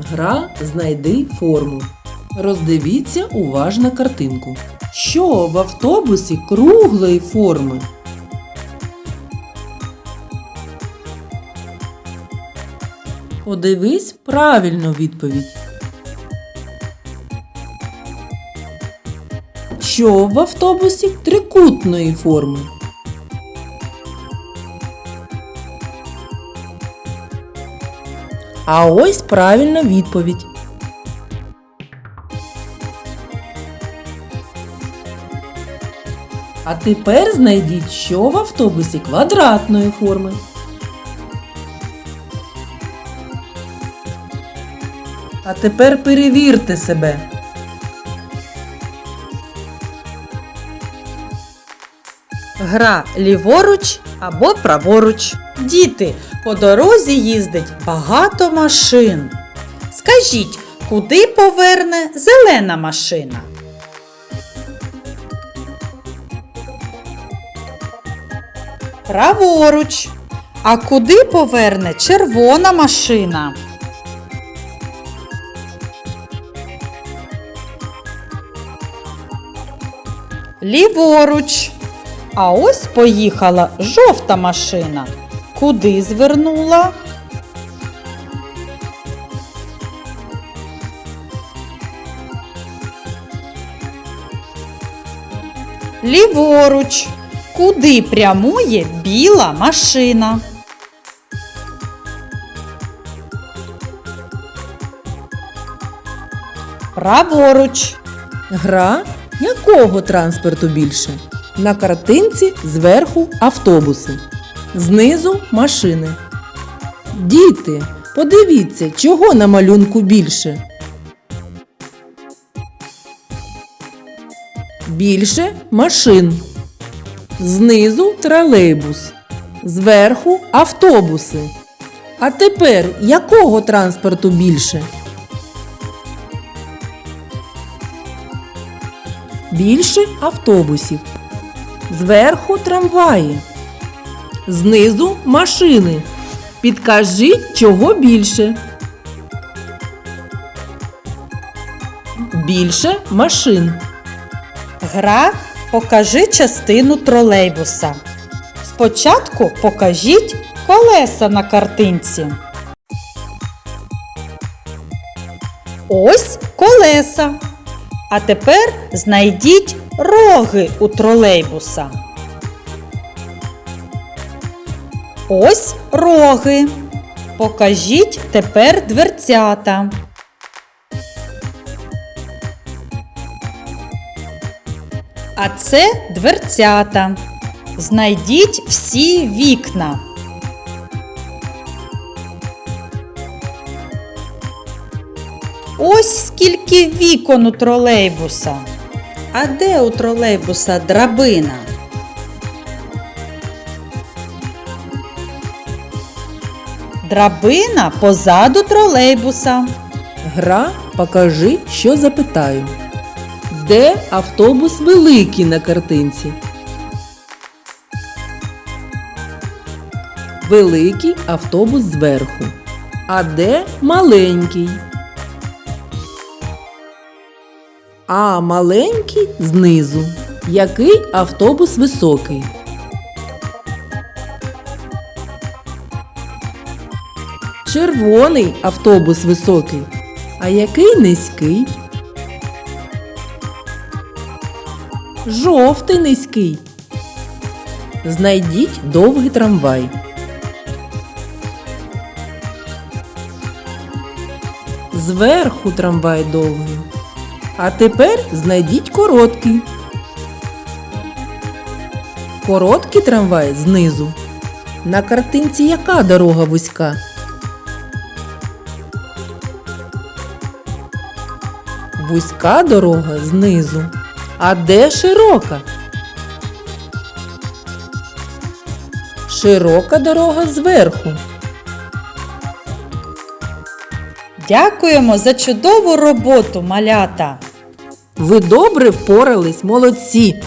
Гра Знайди форму. Роздивіться уважно картинку. Що в автобусі круглої форми? Подивись правильну відповідь. Що в автобусі трикутної форми? А ось правильна відповідь. А тепер знайдіть, що в автобусі квадратної форми. А тепер перевірте себе. Гра ліворуч або праворуч. Діти, по дорозі їздить багато машин. Скажіть, куди поверне зелена машина? Праворуч. А куди поверне червона машина? Ліворуч. А ось поїхала жовта машина. Куди звернула? Ліворуч. Куди прямує біла машина? Праворуч. Гра якого транспорту більше? На картинці зверху автобуси, знизу машини. Діти, подивіться, чого на малюнку більше. Більше машин. Знизу тролейбус. Зверху автобуси. А тепер якого транспорту більше? Більше автобусів. Зверху трамваї. Знизу машини. Підкажіть, чого більше. Більше машин. Гра покажи частину тролейбуса. Спочатку покажіть колеса на картинці. Ось колеса. А тепер знайдіть роги у тролейбуса. Ось роги. Покажіть тепер дверцята. А це дверцята. Знайдіть всі вікна. Ось скільки вікон у тролейбуса. А де у тролейбуса драбина? Драбина позаду тролейбуса. Гра покажи, що запитаю. Де автобус великий на картинці? Великий автобус зверху. А де маленький? А маленький знизу. Який автобус високий? Червоний автобус високий. А який низький? Жовтий низький. Знайдіть довгий трамвай. Зверху трамвай довгий. А тепер знайдіть короткий. Короткий трамвай знизу. На картинці яка дорога вузька? Вузька дорога знизу. А де широка? Широка дорога зверху. Дякуємо за чудову роботу, малята! Ви добре впорались, молодці!